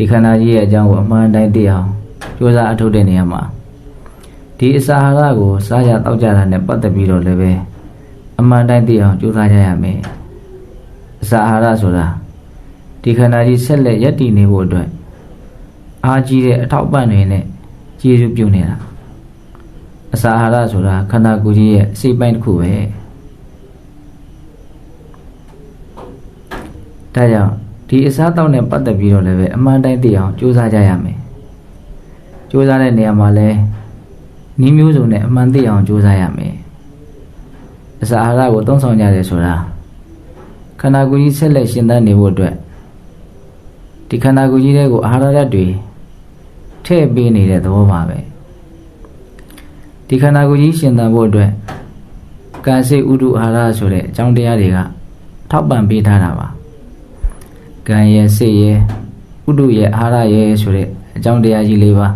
ဒီခန္ဓာကြီးရဲ့အကြောင်းကိုအမှန်တိုင်းသိအောင်ကြိုးစားအထုတ်တဲ့နေရာမှာဒီအစာအာဟာရကိုစားကြတောက်ကြတာနဲ့ပတ်သက်ပြီးတော့လည်းပဲအမှန်တိုင်းသိအောင်ကြိုးစားကြရမယ်အစာအာဟာရဆိုတာဒီခန္ဓာကြီးဆက်လက်ယက်တည်နေဖို့အတွက်အားကြီးတဲ့အထောက်ပံ့တွေနဲ့ကျေစုပြုနေတာအစာအာဟာရဆိုတာခန္ဓာကိုယ်ကြီးရဲ့အစိတ်ပိုင်းတစ်ခုပဲဒါကြောင့် ဒီအစားတောက်နဲ့ပတ်သက်ပြီးတော့လည်းပဲအမှန်တိုင်းသိအောင်ကြိုးစားကြရမယ်ကြိုးစားတဲ့နေရာမှာလည်းနီးမျိုးစုံနဲ့အမှန်သိအောင်ကြိုးစားရမယ်အစာအာဟာရကိုသုံးဆောင်ကြတယ်ဆိုတာခန္ဓာကိုယ်ကြီးဆက်လက်ရှင်သန်နေဖို့အတွက်ဒီခန္ဓာကိုယ်ကြီးတွေကိုအာဟာရဓာတ်တွေထည့်ပေးနေတဲ့သဘောပါပဲဒီခန္ဓာကိုယ်ကြီးရှင်သန်ဖို့အတွက်ကံစိတ်ဥဒုအာဟာရဆိုတဲ့အကြောင်းတရားတွေကထောက်ပံ့ပေးထားတာပါ ကံရဲ့စိတ်ရဲ့ဥဒုရဲ့အာဟာရရဲ့ဆိုတဲ့အကြောင်းတရားကြီး၄ပါး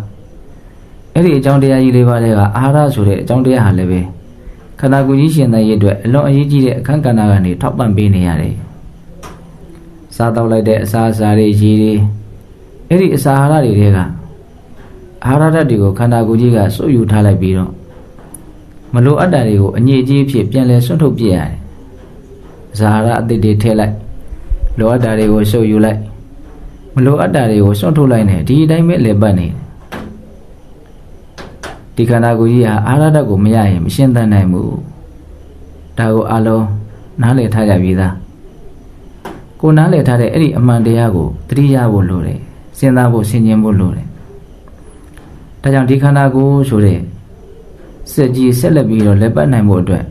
အဲ့ဒီအကြောင်းတရားကြီး၄ပါးတွေကအာဟာရဆိုတဲ့အကြောင်းတရားဟာလည်းပဲခန္ဓာကိုယ်ကြီးရှင်သန်ရေးအတွက်အလွန်အရေးကြီးတဲ့အခန်းကဏ္ဍကနေထောက်ပံ့ပေးနေရတယ်စားတော့လိုက်တဲ့အစာအစာတွေရည်တွေအဲ့ဒီအစာအာဟာရတွေတွေကအာဟာရဓာတ်တွေကိုခန္ဓာကိုယ်ကြီးကစုပ်ယူထားလိုက်ပြီးတော့မလိုအပ်တာတွေကိုအညစ်အကြေးဖြစ်ပြန်လဲဆွန့်ထုတ်ပြရတယ်။ဇာဟာရအသစ်တွေထည့်လိုက် လိုအပ်တာတွေကိုစုပ်ယူလိုက်မလိုအပ်တာတွေကိုဆွန့်ထုတ်လိုက်နေဒီအတိုင်းပဲလေပတ်နေဒီခန္ဓာကိုယ်ကြီးဟာအာဟာရဓာတ်ကိုမရရင်မရှင်းသန်နိုင်ဘူး။ဒါကိုအလုံးနားလည်ထားကြပြီသား။ကိုနားလည်ထားတဲ့အဲ့ဒီအမှန်တရားကိုသတိရဖို့လိုတယ်။စဉ်းစားဖို့ဆင်ခြင်ဖို့လိုတယ်။ဒါကြောင့်ဒီခန္ဓာကိုယ်ဆိုတဲ့စက်ကြီးဆက်လက်ပြီးတော့လက်ပတ်နိုင်ဖို့အတွက်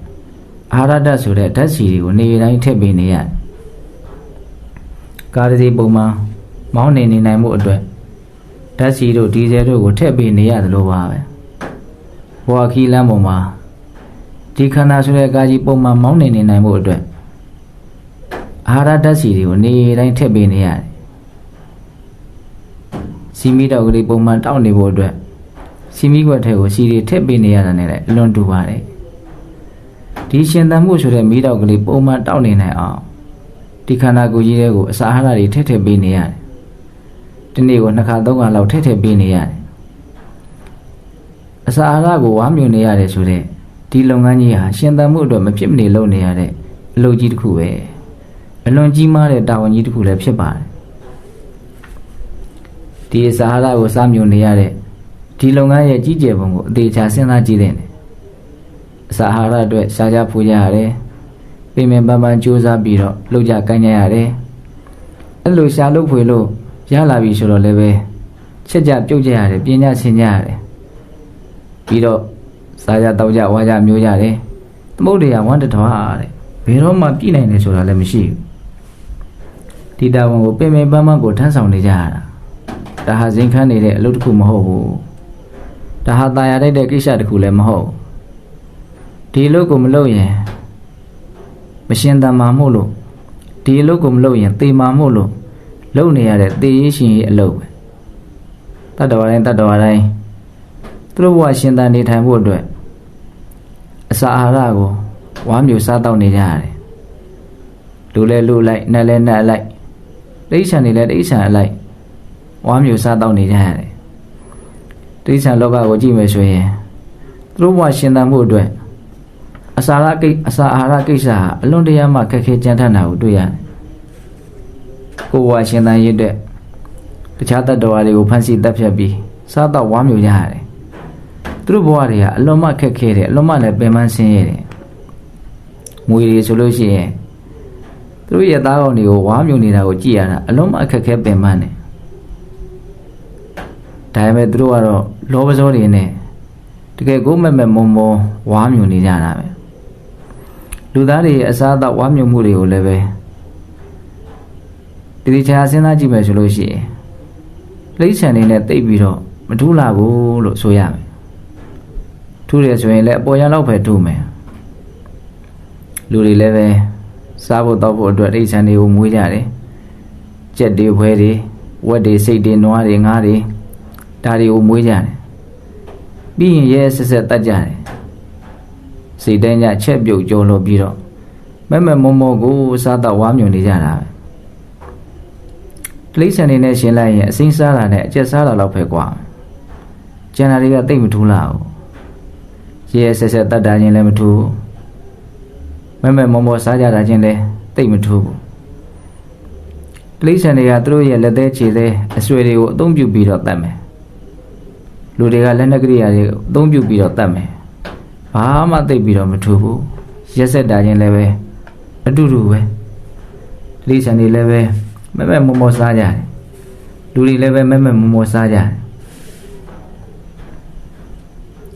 အာဟာရဓာတ်ဆိုတဲ့ဓာတ်စီတွေကိုနေတိုင်းထည့်ပေးနေရတယ်။ ကာရစီပုံမှန်မောင်းနေနေနိုင်မှုအတွက်ဓာတ်စီတို့ဒီဇယ်တို့ကိုထည့်ပေးနေရတယ်လို့ပါပဲ။ဘဝခီးလမ်းပေါ်မှာဒီခန္ဓာဆိုတဲ့ကာကြီးပုံမှန်မောင်းနေနေနိုင်မှုအတွက်အာဟာရဓာတ်စီတွေကိုနေတိုင်းထည့်ပေးနေရတယ်။စီမီတော့ကလေးပုံမှန်တောက်နေဖို့အတွက်စီမီကွက်ထဲကိုစီတွေထည့်ပေးနေရတာနဲ့လည်းအလွန်တူပါတယ်ဒီရှင်သန်မှုဆိုတဲ့မိတော့ကလေးပုံမှန်တောက်နေနိုင်အောင် ဒီခန္ဓာကိုယ်ကြီးတွေကိုအစာအာဟာရတွေထည့်ထည့်ပေးနေရတယ်ဒီနေ့ကိုနှစ်ခါသုံးခါလောက်ထည့်ထည့်ပေးနေရတယ်အစာအာဟာရကိုဝါမြူနေရတယ်ဆိုတဲ့ဒီလုပ်ငန်းကြီးဟာရှင်သန်မှုအတွက်မဖြစ်မနေလုပ်နေရတဲ့အလုပ်ကြီးတစ်ခုပဲအလွန်ကြီးမားတဲ့တာဝန်ကြီးတစ်ခုလည်းဖြစ်ပါတယ်ဒီအစာအာဟာရကိုစားမြူနေရတဲ့ဒီလုပ်ငန်းရဲ့ကြီးကျယ်ပုံကိုအသေးချာစဉ်းစားကြည့်တဲ့နေအစာအာဟာရအတွက်ရှားကြဖွေကြရတယ် ပြင်ပင်ပန်းပန်းကြိုးစားပြီးတော့လုပ်ကြကိုင်းကြရတယ်အဲ့လိုရှားလို့ဖွေလို့ရလာပြီဆိုတော့လည်းပဲချက်ကြပြုတ်ကြရတယ်ပြင်ကြဆင်ကြရတယ်ပြီးတော့စားကြတောက်ကြဝါကြမျိုးကြတယ်သမုတ်တရားဝမ်းတထွားတဲ့ဘယ်တော့မှပြည့်နိုင်တယ်ဆိုတာလည်းမရှိဘူးဒီတာဝန်ကိုပင်ပင်ပန်းပန်းကိုထမ်းဆောင်နေကြရတာဒါဟာဇင်ခန်းနေတဲ့အလုပ်တစ်ခုမဟုတ်ဘူးဒါဟာตายရတဲ့ကိစ္စတစ်ခုလည်းမဟုတ်ဒီအလုပ်ကိုမလုပ်ရင် မရှင်းတမ်းမှာမို့လို့ဒီအလုပ်ကိုမလုပ်ရင်သေမှာမို့လို့လုပ်နေရတဲ့သေရေးရှင်ရေးအလုပ်ပဲတတ္တဝါတိုင်းတတ္တဝါတိုင်းသူတို့ဘဝရှင်တန်နေထိုင်ဖို့အတွက်အစာအာဟာရကိုဝါမျိုးစားတော့နေကြရတယ်လူလဲလူလိုက်နတ်လဲနတ်အလိုက်တိဋ္ဌာန်တွေလဲတိဋ္ဌာန်အလိုက်ဝါမျိုးစားတော့နေကြရတယ်တိဋ္ဌာန်လောကကိုကြည့်မယ်ဆိုရင်သူတို့ဘဝရှင်သန်မှုအတွက် အစာရကိအစာအာဟာရကိစ္စဟာအလွန်တရာမှခက်ခဲကြမ်းတမ်းတာကိုတွေ့ရတယ်။ကိုယ်ဘဝရှင်သန်ရတဲ့တခြားတတ္တဝါတွေကိုဖန်ဆီးတပ်ဖြတ်ပြီးစားတော့ဝါမျိုးကြရတယ်။သူတို့ဘဝတွေကအလွန်မှခက်ခဲတယ်အလွန်မှလည်းပင်ပန်းဆင်းရဲတယ်။မွေတွေဆိုလို့ရှိရင်သူတို့ရဲ့သားကောင်တွေကိုဝါမျိုးနေတာကိုကြည့်ရတာအလွန်မှအခက်ခဲပင်ပန်းတယ်။ဒါပေမဲ့သူတို့ကတော့လောဘစောတွေနဲ့တကယ်ကိုမဲ့မဲ့မုံမုံဝါမြူနေကြတာပဲ လူသားတွေရဲ့အစားအသောက်ဝါမြူမှုတွေကိုလည်းပဲဒီဒီချာစဉ်းစားကြည့်မယ်ဆိုလို့ရှိရင်လိမ့်ဆန်နေနဲ့တိတ်ပြီးတော့မထူးလာဘူးလို့ဆိုရမယ်ထူးတယ်ဆိုရင်လည်းအပေါ်ရန်လောက်ပဲထူးမယ်လူတွေလည်းပဲစားဖို့တောက်ဖို့အတွက်လိမ့်ဆန်တွေကိုမွေးကြတယ်ကြက်တွေဖွဲတွေဝက်တွေစိတ်တွေနွားတွေငါးတွေဒါတွေကိုမွေးကြတယ်ပြီးရင်ရဲဆက်ဆက်တတ်ကြတယ် စိတ်တိုင်းကြချက်ပြုတ်ကြုံလို့ပြီးတော့မက်မက်မောမောကိုစားတော့ဝါမြုံနေကြတာပဲတိရစ္ဆာန်တွေနဲ့ရှင်လိုက်ရင်အစိမ်းစားတာနဲ့အကျက်စားတာလောက်ပဲကွာကျန်တာတွေကတိတ်မထူးလာဘူးရဲဆက်ဆက်တတ်တာချင်းလည်းမထူးမဲမဲမောမောစားကြတာချင်းလည်းတိတ်မထူးဘူးတိရစ္ဆာန်တွေကသူတို့ရဲ့လက်သေးခြေသေးအဆွေတွေကိုအသုံးပြုပြီးတော့တတ်မယ်လူတွေကလက်နက်ကရိယာတွေအသုံးပြုပြီးတော့တတ်မယ် ဘာမှသိပ်ပြီးတော့မထူးဘူးရက်ဆက်တာချင်းလည်းပဲအတူတူပဲတိရစ္ဆာန်တွေလည်းပဲမဲမဲမောမောစားကြတယ်လူတွေလည်းပဲမဲမဲမောမောစားကြတယ်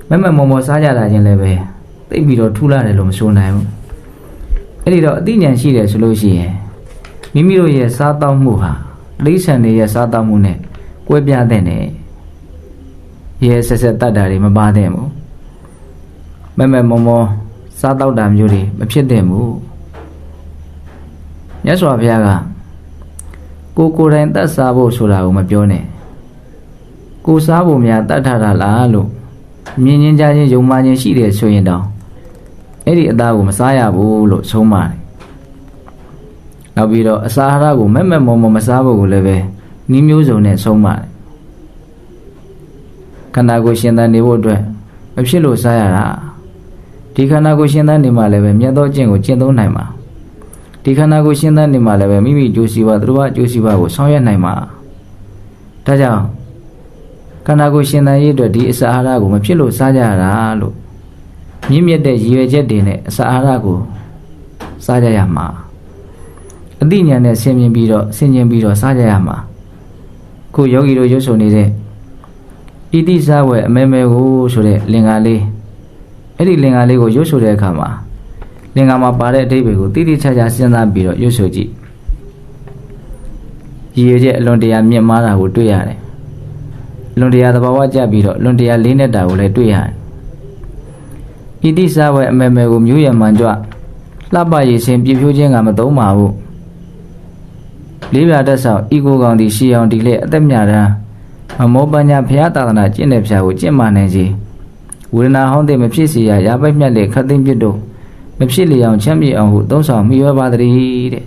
မဲမဲမောမောစားကြတာချင်းလည်းပဲသိပ်ပြီးတော့ထူလာတယ်လို့မဆိုနိုင်ဘူးအဲ့ဒီတော့အသိဉာဏ်ရှိတယ်ဆိုလို့ရှိရင်မိမိတို့ရဲ့စားတောက်မှုဟာတိရစ္ဆာန်တွေရဲ့စားတောက်မှုနဲ့ကွဲပြားတဲ့နဲ့ရဲဆက်ဆက်တတ်တာတွေမပါတဲ့ဘူး မဲမဲမောမောစားတောက်တာမျိုးတွေမဖြစ်တဲ့ဘူးမြတ်စွာဘုရားကကိုကိုယ်တိုင်တတ်စားဖို့ဆိုတာကိုမပြောနဲ့ကိုစားဖို့များတတ်ထားတာလားလို့မြင်ချင်းကြားချင်းယုံမှချင်းရှိတယ်ဆိုရင်တောင်အဲ့ဒီအသားကိုမစားရဘူးလို့ဆုံးမတယ်နောက်ပြီးတော့အစာအာဟာရကိုမဲ့မဲ့မောမောမစားဖို့ကိုလည်းပဲနှီးမျိုးစုံနဲ့ဆုံးမတယ်ခန္ဓာကိုယ်ရှင်သန်နေဖို့အတွက်မဖြစ်လို့စားရတာ ဒီခန္ဓာကိုယ်ရှင်သန်နေမှလည်းပဲမြတ်သောကျင့်ကိုကျင့်သုံးနိုင်မှာဒီခန္ဓာကိုယ်ရှင်းသန်းနေမှလည်းပဲမိမိကြိုးစီပါသူတို့ကအကျိုးစီပါကိုဆောင်ရွက်နိုင်မှာဒါကြောင့်ခန္ဓာကိုယ်ရှင်းသန်းရေးအတွက်ဒီအစာအာဟာရကိုမဖြစ်လို့စားကြရတာလို့မြင့်မြတ်တဲ့ရည်ရွယ်ချက်တွေနဲ့အစာအာဟာရကိုစားကြရမှာအသိဉာဏ်နဲ့ဆင်မြင်ပြီးတော့ဆင်ခြင်ပြီးတော့စားကြရမှာခုယောဂီတို့ရွတ်ဆိုနေတဲ့ဣတိစားဝဲအမဲမဲကိုဆိုတဲ့လင်္ကာလေး အဲ့ဒီလင်္ကာလေးကိုရွတ်ဆိုတဲ့အခါမှာလင်္ကာမှာပါတဲ့အဓိပ္ပာယ်ကိုတိတိကျကျစဉ်းစားပြီးတော့ရွတ်ဆိုကြည့်ရည်ရွယ်ချက်အလွန်တရာမြင့်မားတာကိုတွေ့ရတယ်အလွန်တရာသဘာဝကျပြီးတော့အလွန်တရာလေးနဲ့တာကိုလည်းတွေ့ရတယ်ဣတိစားဝဲအမဲမဲကိုမျိုးရမှန်ကြွလှပရည်စင်ပြဖြိုးခြင်းကမသုံးပါဘူးလေးပြတက်ဆောင်ဤကိုကောင်ဒီရှီအောင်ဒီလက်အသက်မြတမ်းမမောပညာဘုရားသာသနာကျင့်တဲ့ဖျားကိုကျင့်မှနိုင်စီ ဝေဒနာဟောင်းတဲ့မဖြစ်စီရရာပိုက်မြတ်လေခတ်သိမ့်ပြစ်တို့မဖြစ်လျောင်ချမ်းမြေအောင်ဟုသုံးဆောင်မိရွယ်ပါတည်းတဲ့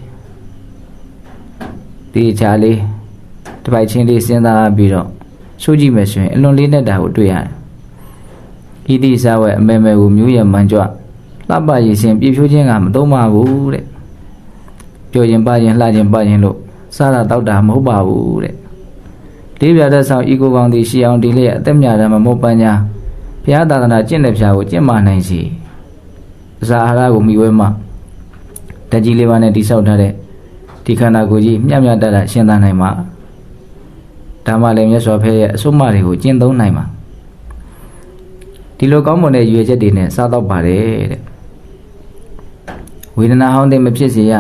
ဒီချာလေးတစ်ပိုက်ချင်းလေးစဉ်းစားပြီးတော့ဆိုကြည့်မယ်ဆိုရင်အလွန်လေးနဲ့တာကိုတွေ့ရတယ်ဣတိစာဝဲအမဲမဲကိုမျိုးရမှန်ကြွလှပရည်ရှင်ပြည့်ဖြိုးခြင်းကမသုံးပါဘူးတဲ့ပြောရင်ပါရင်လှခြင်းပါရင်လို့စားတာတောက်တာမဟုတ်ပါဘူးတဲ့လေးပြတဲ့ဆောင်ဤကိုကောင်ဒီရှီအောင်ဒီလေးအသက်မြတ်တယ်မမဟုတ်ပညာ ဘုရားသာသနာကျင့်တဲ့ဖြာကိုကျင့်မှနိုင်စီအစာအာဟာရကိုမိဝဲမှဓာတ်ကြီးလေးပါးနဲ့တိဆောက်ထားတဲ့ဒီခန္ဓာကိုယ်ကြီးမြတ်မြတ်တတ်တာရှင်းသနိုင်မှာဒါမှလည်းမြတ်စွာဘုရားရဲ့အစွမ်းမတွေကိုကျင့်သုံးနိုင်မှာဒီလိုကောင်းမွန်တဲ့ရွေချက်တွေနဲ့စားတော့ပါတယ်တဲ့ဝေဒနာဟောင်းတဲ့မဖြစ်စေရ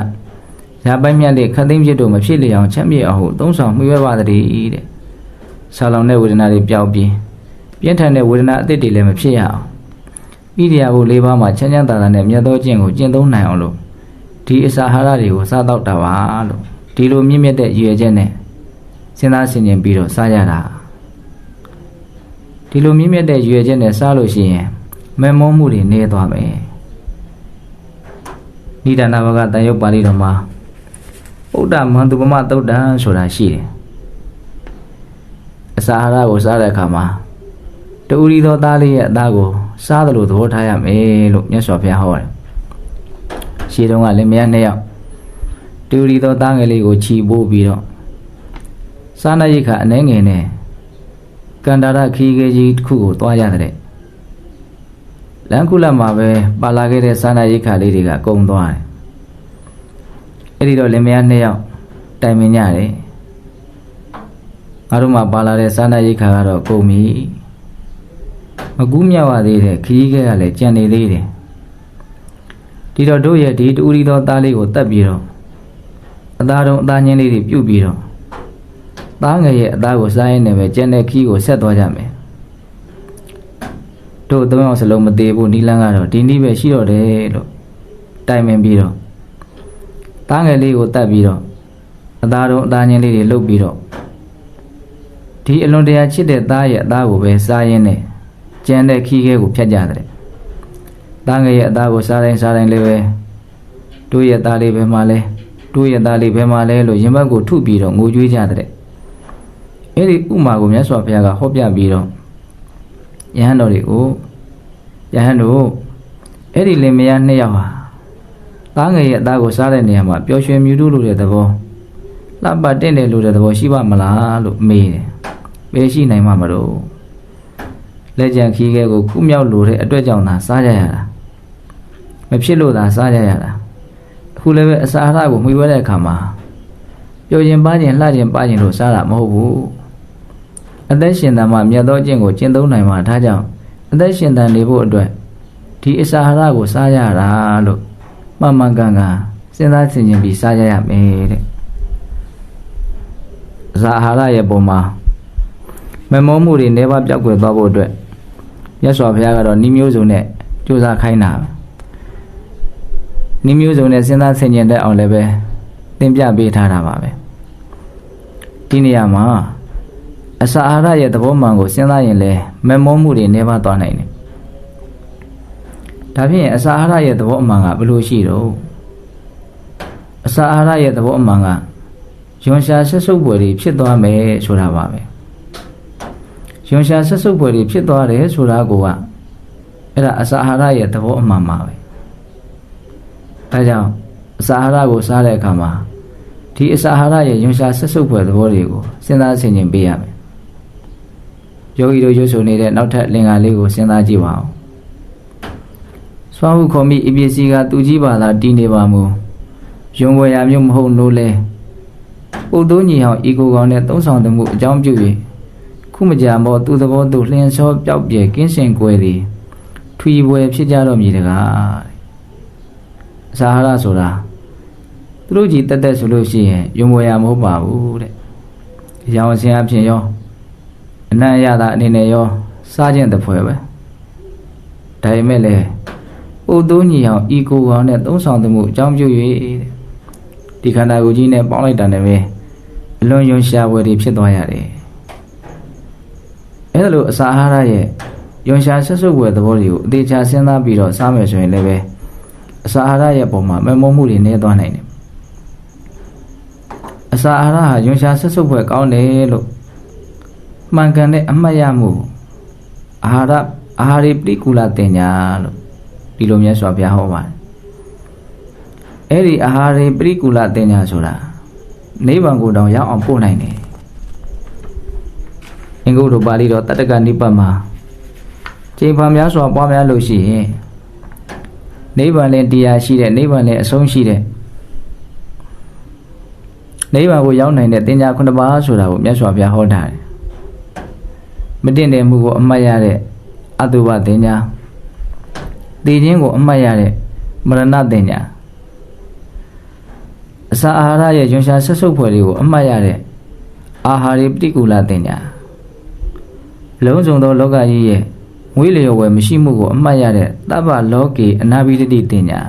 ရပိုက်မြတ်တဲ့ခတ်သိမ်းဖြစ်တို့မဖြစ်လျအောင်ချမ်းမြေအောင်ဟုသုံးဆောင်မှုရွယ်ပါတည်းတဲ့ဆာလောင်တဲ့ဝေဒနာတွေပျောက်ပြီး ပြင်းထန်တဲ့ဝေဒနာအသစ်တွေလည်းမဖြစ်ရအောင်ဣရိယာပု၄ပါးမှာချမ်းချမ်းသာသာနဲ့မြတ်သောကျင့်ကိုကျင့်သုံးနိုင်အောင်လို့ဒီအစာအာဟာရတွေကိုစားတော့တာပါလို့ဒီလိုမြင့်မြတ်တဲ့ရည်ရွယ်ချက်နဲ့စဉ်းစားဆင်ခြင်ပြီးတော့စားရတာဒီလိုမြင့်မြတ်တဲ့ရည်ရွယ်ချက်နဲ့စားလို့ရှိရင်မဲမုန်းမှုတွေနည်းသွားမယ်နိဒာနာဘကတန်ရုပ်ပါဠိတော်မှာဥဒ္ဒမန္တုပမသုတ်တံဆိုတာရှိတယ်အစာအာဟာရကိုစားတဲ့အခါမှာ တူရီသောသားလေးရဲ့အသားကိုစားတယ်လို့သဘောထားရမယ်လို့မြတ်စွာဘုရားဟောတယ်။ရှေးတုန်းကလည်းမယားနှစ်ယောက်တူရီသောသားငယ်လေးကိုခြီးပိုးပြီးတော့စားနရိခအနှဲငယ်နဲ့ကန္တာရခီးကြီးတစ်ခုကိုသွားရတဲ့လမ်းကုလမှာပဲပါလာခဲ့တဲ့စားနရိခလေးတွေကကုံသွားတယ်။အဲ့ဒီတော့လင်မယားနှစ်ယောက်တိုင်ပင်ကြတယ်။ငါတို့မှပါလာတဲ့စားနရိခကတော့ကုန်ပြီ။ မကူးမြောက်ရသေးတဲ့ခရီးခဲကလည်းကြံနေသေးတယ်ဒီတော့တို့ရဲ့ဒီတူရီသောသားလေးကိုတတ်ပြီးတော့အသားတုံးအသားချင်းလေးတွေပြုတ်ပြီးတော့သားငယ်ရဲ့အသားကိုစားရင်းနဲ့ပဲကျန်တဲ့ခီးကိုဆက်သွားကြမယ်တို့သုံးယောက်စလုံးမသေးဘူးနီလန်းကတော့ဒီနည်းပဲရှိတော့တယ်လို့တိုင်ပင်ပြီးတော့သားငယ်လေးကိုတတ်ပြီးတော့အသားတုံးအသားချင်းလေးတွေလှုပ်ပြီးတော့ဒီအလွန်တရာချစ်တဲ့သားရဲ့အသားကိုပဲစားရင်းနဲ့ ကျန်တဲ့ခီးခဲကိုဖြတ်ကြတယ်။သားငယ်ရဲ့အသားကိုစားတိုင်းစားတိုင်းလေးပဲတို့ရဲ့သားလေးပဲမှလဲတို့ရဲ့သားလေးဘယ်မှာလဲလို့ရင်ဘတ်ကိုထုပြီးတော့ငိုကြွေးကြတဲ့အဲ့ဒီဥမာကိုမြတ်စွာဘုရားကဟောပြပြီးတော့ယဟန်တော်တွေကိုယဟန်တို့အဲ့ဒီလင်မယားနှစ်ယောက်ဟာသားငယ်ရဲ့အသားကိုစားတဲ့နေရာမှာပျော်ရွှင်မြူးလို့တဲ့သဘောလှပတင့်တယ်လို့တဲ့သဘောရှိပါမလားလို့မေးတယ်ဘယ်ရှိနိုင်မှာမလို့ လက်ကြံခီးခဲကိုကုမြောက်လို့တဲ့အတွက်ကြောင့်သာစားကြရတာမဖြစ်လို့သာစားကြရတာအခုလည်းပဲအစာအာဟာရကိုမှီဝဲတဲ့အခါမှာပျော်ရင်ပါခြင်းလှခြင်းပါခြင်းလို့စားတာမဟုတ်ဘူးအသက်ရှင်တန်မှမြတ်သောအကျင့်ကိုကျင့်သုံးနိုင်မှာဒါကြောင့်အသက်ရှင်တန်နေဖို့အတွက်ဒီအစာအာဟာရကိုစားရတာလို့မှန်မှန်ကန်ကန်စဉ်းစားဆင်ခြင်ပြီးစားကြရမယ်တဲ့အစာအာဟာရရဲ့ပုံမှာ မမောမှုတွေနေပါပြောက်ကွယ်သွားဖို့အတွက်မြတ်စွာဘုရားကတော့ဤမျိုးစုံနဲ့ကြိုးစားခိုင်းတာဤမျိုးစုံနဲ့စဉ်းစားဆင်ခြင်တတ်အောင်လည်းပဲသင်ပြပေးထားတာပါပဲဒီနေရာမှာအစာအာဟာရရဲ့သဘောမှန်ကိုစဉ်းစားရင်လည်းမမောမှုတွေနေပါသွားနိုင်တယ်ဒါဖြင့်အစာအာဟာရရဲ့သဘောအမှန်ကဘယ်လိုရှိတော့အစာအာဟာရရဲ့သဘောအမှန်ကယွန်ရှာဆက်စုပ်ပွဲတွေဖြစ်သွားမယ်ဆိုတာပါပဲ ယွန်ရှာဆက်စုပ်ပွဲတွေဖြစ်သွားတယ်ဆိုတာကိုကအဲ့ဒါအစာအာဟာရရဲ့သဘောအမှန်ပါပဲဒါကြောင့်အစာအာဟာရကိုစားတဲ့အခါမှာဒီအစာအာဟာရရဲ့ယွန်ရှာဆက်စုပ်ပွဲသဘောတွေကိုစဉ်းစားဆင်ခြင်ပေးရမယ်ယောဂီတို့ရွတ်ဆိုနေတဲ့နောက်ထပ်လင်္ကာလေးကိုစဉ်းစားကြည့်ပါဦးစွာဟုခေါ်မိအပစ္စည်းကသူကြီးပါလားတည်နေပါမူယုံဝယ်ရမျိုးမဟုတ်လို့လဲပုတ်သိုးညီဟောင်းဤကိုကောင်နဲ့သုံးဆောင်သမှုအကြောင်းပြု၍ ခုမကြာမောသူသဘောသူလျှင်စောပျောက်ပြဲကင်းစင်ကွယ်သည်ထွီပွဲဖြစ်ကြတော့မည်တကားအစာဟာရဆိုတာသူတို့ကြီးတက်တက်ဆိုလို့ရှိရင်ယုံဝယ်ရမဟုတ်ပါဘူးတဲ့အကြောင်းအစင်အဖြစ်ရောအနံ့ရတာအနေနဲ့ရောစားခြင်းတစ်ဖွဲပဲဒါပေမဲ့လည်းပုတ်သိုးညီအောင်ဤကိုကောင်နဲ့သုံးဆောင်သမှုအကြောင်းပြု၍ဒီခန္ဓာကိုယ်ကြီးနဲ့ပေါင်းလိုက်တာနဲ့ပဲအလွန်ယွန်ရှာဝယ်တွေဖြစ်သွားရတယ် အဲဒါလိုအစာအာဟာရရဲ့ယွန်ရှာဆက်စုပ်ဝယ်သဘောတွေကိုအသေးချာစဉ်းစားပြီးတော့စားမယ်ဆိုရင်လည်းပဲအစာအာဟာရရဲ့ပုံမှာမမုံမှုတွေနည်းသွားနိုင်တယ်အစာအာဟာရဟာယွန်ရှာဆက်စုပ်ဝယ်ကောင်းတယ်လို့မှန်ကန်တဲ့အမှတ်ရမှုအာဟာရအာဟာရိပရိကူလတင်ညာလို့ဒီလိုမြတ်စွာဘုရားဟောပါတယ်အဲ့ဒီအာဟာရိပရိကူလတင်ညာဆိုတာနိဗ္ဗာန်ကိုတောင်ရောက်အောင်ပို့နိုင်တယ် အင်္ဂုတ္တပါဠိတော်တတ္တကနိပတ်မှာချိန်ဖန်များစွာပွားများလို့ရှိရင်နိဗ္ဗာန်လည်းတရားရှိတဲ့နိဗ္ဗာန်လည်းအဆုံးရှိတဲ့နိဗ္ဗာန်ကိုရောက်နိုင်တဲ့တင်ညာခုနှစ်ပါးဆိုတာကိုမြတ်စွာဘုရားဟောထားတယ်မတင်တဲ့မှုကိုအမှတ်ရတဲ့အတုပတင်ညာသိခြင်းကိုအမှတ်ရတဲ့မရဏတင်ညာအစာအာဟာရရဲ့ရွှန်ရှာဆက်စုပ်ဖွယ်တွေကိုအမှတ်ရတဲ့အာဟာရိပတိကူလတင်ညာ လုံးစုံသောလောကကြီးရဲ့ငွေလျော်ဝယ်မရှိမှုကိုအမှတ်ရတဲ့တပ္ပလောကေအနာဘိတတိတင်ညာ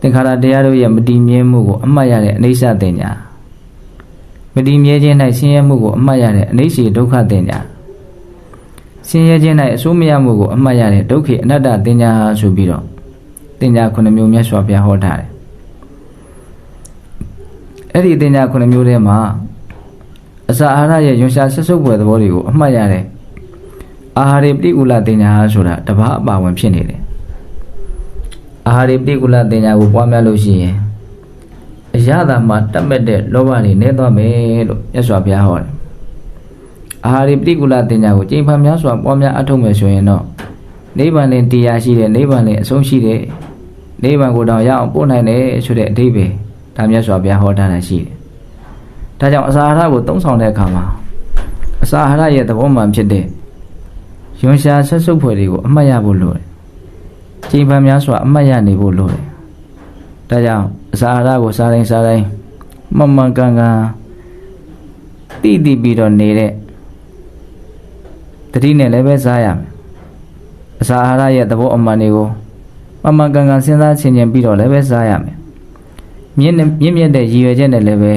သင်္ခါရတရားတို့ရဲ့မတည်မြဲမှုကိုအမှတ်ရတဲ့အနိစ္စတင်ညာမတည်မြဲခြင်း၌ဆင်းရဲမှုကိုအမှတ်ရတဲ့အနိစ္စဒုက္ခတင်ညာဆင်းရဲခြင်း၌အဆိုးမရမှုကိုအမှတ်ရတဲ့ဒုက္ခအနတ္တတင်ညာဆိုပြီးတော့တင်ညာခုနှစ်မျိုးမြတ်စွာဘုရားဟောထားတယ်အဲ့ဒီတင်ညာခုနှစ်မျိုးထဲမှာ အစာအာဟာရရဲ့ရွှန်ရှာဆက်စုပ်ပွဲသဘောတွေကိုအမှတ်ရတဲ့အာဟာရိပတိကုလတင်ညာဆိုတာတပါးအပါဝင်ဖြစ်နေတယ်အာဟာရိပတိကုလတင်ညာကိုပွားများလို့ရှိရင်အရသာမှာတတ်မဲ့တဲ့လောဘတွေနည်းသွားမယ်လို့မြတ်စွာဘုရားဟောတယ်အာဟာရိပတိကုလတင်ညာကိုကြိမ်ဖန်များစွာပွားများအထုတ်မယ်ဆိုရင်တော့နိဗ္ဗာန်လင်တရားရှိတယ်နိဗ္ဗာန်လင်အဆုံးရှိတယ်နိဗ္ဗာန်ကိုတော့ရအောင်ပို့နိုင်တယ်ဆိုတဲ့အဓိပ္ပာယ်ဒါမြတ်စွာဘုရားဟောထားတာရှိတယ် ဒါကြောင့်အစာအာဟာရကိုသုံးဆောင်တဲ့အခါမှာအစာအာဟာရရဲ့သဘောမှန်ဖြစ်တဲ့ယွန်ရှာဆက်စုပ်ဖွယ်တွေကိုအမှတ်ရဖို့လိုတယ်ကြိမ်ဖန်များစွာအမှတ်ရနေဖို့လိုတယ်ဒါကြောင့်အစာအာဟာရကိုစားတိုင်းစားတိုင်းမမှန်ကန်ကန်တိတိပြီးတော့နေတဲ့တတိနဲ့လည်းပဲစားရမယ်အစာအာဟာရရဲ့သဘောအမှန်တွေကိုမမှန်ကန်ကန်စဉ်းစားဆင်ခြင်ပြီးတော့လည်းပဲစားရမယ်မြင့်မြင့်မြတ်တဲ့ရည်ရွယ်ချက်နဲ့လည်းပဲ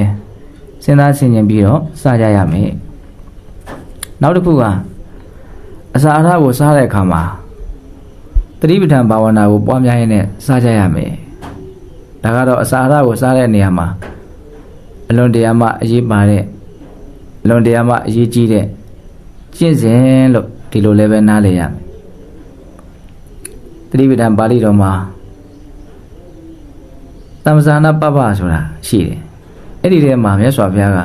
စဉ်းစားဆင်ခြင်ပြီးတော့စားကြရမယ်နောက်တစ်ခုကအစာအာဟာရကိုစားတဲ့အခါမှာတတိပဋ္ဌာန်ဘာဝနာကိုပွားများရင်းနဲ့စားကြရမယ်ဒါကတော့အစာအာဟာရကိုစားတဲ့နေရာမှာအလွန်တရာမှအရေးပါတဲ့အလွန်တရာမှအရေးကြီးတဲ့ကျင့်စဉ်လို့ဒီလိုလည်းပဲနားလည်ရမယ်သတိပဋ္ဌာန်ပါဠိတော်မှာသမ္ဇာနာပပ္ပဆိုတာရှိတယ် အဲ့ဒီထဲမှာမြတ်စွာဘုရားက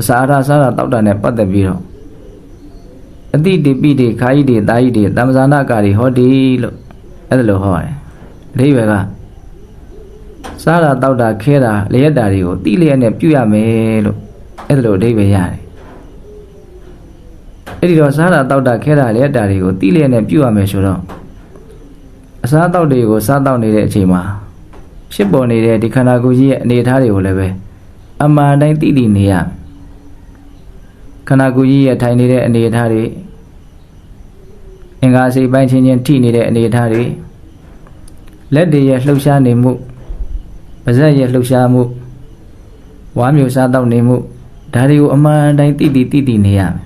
အစာအာဟာရစားတာတောက်တာနဲ့ပတ်သက်ပြီးတော့အတိတိပိတိခာယိတိတာယိတိသမ္ဇာနာကာရီဟောတိလို့အဲ့ဒါလိုဟောတယ်အဓိပ္ပာယ်ကစားတာတောက်တာခဲတာလျက်တာတွေကိုတိလျက်နဲ့ပြုရမယ်လို့အဲ့ဒါလိုအဓိပ္ပာယ်ရတယ်အဲ့ဒီတော့စားတာတောက်တာခဲတာလျက်တာတွေကိုတိလျက်နဲ့ပြုရမယ်ဆိုတော့အစားတောက်တွေကိုစားတောက်နေတဲ့အချိန်မှာဖြစ်ပေါ်နေတဲ့ဒီခန္ဓာကိုယ်ကြီးရဲ့အနေအထားတွေကိုလည်းပဲ အမှန်တိုင်းသိသိနေရမယ်ခန္ဓာကိုယ်ကြီးရဲ့ထိုင်နေတဲ့အနေအထားတွေအင်္ဂါစိတ်ပိုင်းချင်းချင်းထိနေတဲ့အနေအထားတွေလက်တွေရဲ့လှုပ်ရှားနေမှုပါးစပ်ရဲ့လှုပ်ရှားမှုဝါမျိုးစားတော့နေမှုဒါတွေကိုအမှန်တိုင်းသိသိသိသိနေရမယ်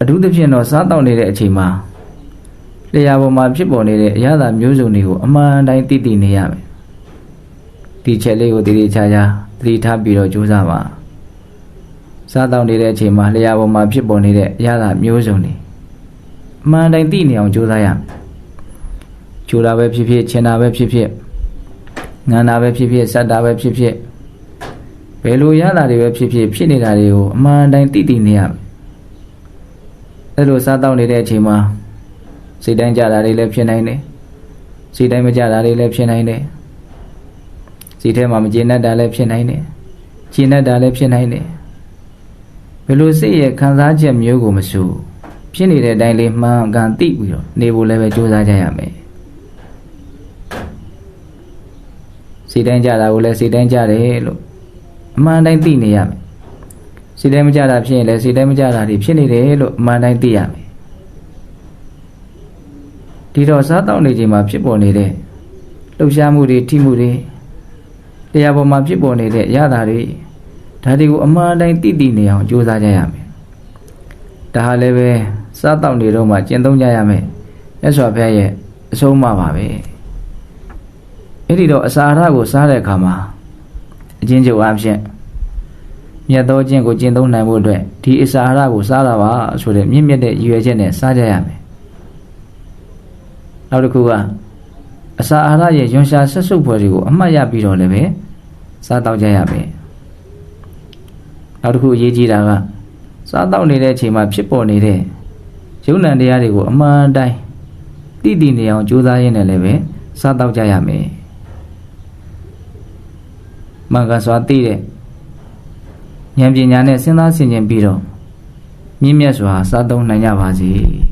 အထူးသဖြင့်တော့စားတော့နေတဲ့အချိန်မှာလျှာပေါ်မှာဖြစ်ပေါ်နေတဲ့အရာသာမျိုးစုံတွေကိုအမှန်တိုင်းသိသိနေရမယ်ဒီချက်လေးကိုတည်တည်ချာချာ သတိထားပြီးတော့ကြိုးစားပါစားတော့နေတဲ့အချိန်မှာလျှာပေါ်မှာဖြစ်ပေါ်နေတဲ့အရာသာမျိုးစုံတွေအမှန်တိုင်းသိနေအောင်ကြိုးစားရမယ်ကြိုးတာပဲဖြစ်ဖြစ်ချင်တာပဲဖြစ်ဖြစ်ငန်းတာပဲဖြစ်ဖြစ်စက်တာပဲဖြစ်ဖြစ်ဘယ်လိုရတာတွေပဲဖြစ်ဖြစ်ဖြစ်နေတာတွေကိုအမှန်တိုင်းသိသိနေရမယ်အဲ့လိုစားတော့နေတဲ့အချိန်မှာစိတ်တိုင်းကြတာတွေလည်းဖြစ်နိုင်တယ်စိတ်တိုင်းမကြတာတွေလည်းဖြစ်နိုင်တယ် စိတ်ထဲမှာမကျေနပ်တာလည်းဖြစ်နိုင်တယ်ကျေနပ်တာလည်းဖြစ်နိုင်တယ်ဘယ်လိုစိတ်ရဲ့ခံစားချက်မျိုးကိုမဆိုဖြစ်နေတဲ့အတိုင်းလေးမှန်ကန်သိပြီးတော့နေဖို့လည်းပဲကြိုးစားကြရမယ်စိတ်တိုင်းကြတာကိုလည်းစိတ်တိုင်းကြတယ်လို့အမှန်တိုင်းသိနေရမယ်စိတ်တိုင်းမကြတာဖြစ်ရင်လည်းစိတ်တိုင်းမကြတာတွေဖြစ်နေတယ်လို့အမှန်တိုင်းသိရမယ်ဒီတော့စားတောက်နေချိန်မှာဖြစ်ပေါ်နေတဲ့လှုပ်ရှားမှုတွေထိမှုတွေ တရားပေါ်မှာဖြစ်ပေါ်နေတဲ့ရတာတွေဒါတွေကိုအမှန်တိုင်းသိသိနေအောင်ကြိုးစားကြရမယ်ဒါဟာလည်းပဲစားတောက်နေတော့မှကျင့်သုံးကြရမယ်မြတ်စွာဘုရားရဲ့အဆုံးအမပါပဲအဲ့ဒီတော့အစာအာဟာရကိုစားတဲ့အခါမှာအချင်းချုပ်အဖြစ်မြတ်သောကျင့်ကိုကျင့်သုံးနိုင်ဖို့အတွက်ဒီအစာအာဟာရကိုစားတာပါဆိုတဲ့မြင့်မြတ်တဲ့ရည်ရွယ်ချက်နဲ့စားကြရမယ်နောက်တစ်ခုကအစာအာဟာရရဲ့ရွန်ရှာဆက်စုပ်ဖွယ်တွေကိုအမှတ်ရပြီးတော့လည်းပဲ စားတော့ကြရမယ်နောက်တစ်ခုအရေးကြီးတာကစားတော့နေတဲ့အချိန်မှာဖြစ်ပေါ်နေတဲ့ယုံ nant တရားတွေကိုအမှန်တိုင်းသိသိနေအောင်ကြိုးစားရင်းနဲ့လည်းပဲစားတော့ကြရမယ်မှန်ကန်စွာသိတဲ့ဉာဏ်ပညာနဲ့စဉ်းစားဆင်ခြင်ပြီးတော့မြင့်မြတ်စွာစားသုံးနိုင်ကြပါစေ။